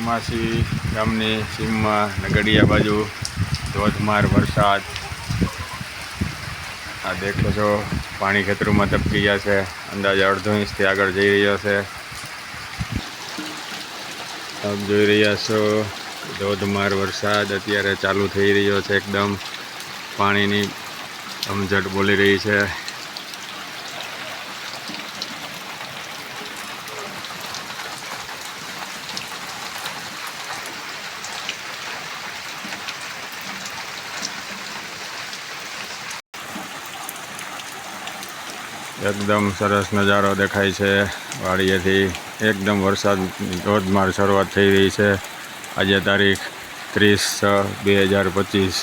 ઉમાસી ગામની સીમમાં, નગડિયા બાજુ, ધોધમાર વરસાદ. આ દેખો છો, પાણી ખેતરોમાં ટપકી ગયા છે. અંદાજે અડધો ઇંચથી આગળ જઈ રહ્યો છે. આપ જોઈ રહ્યા છો, ધોધમાર વરસાદ અત્યારે ચાલુ થઈ રહ્યો છે એકદમ. પાણીની સમજટ બોલી રહી છે. એકદમ સરસ નજારો દેખાય છે. વાડીએથી એકદમ વરસાદ ધોધમાર શરૂઆત થઈ રહી છે. આજે તારીખ ત્રીસ છ બે હજાર પચીસ.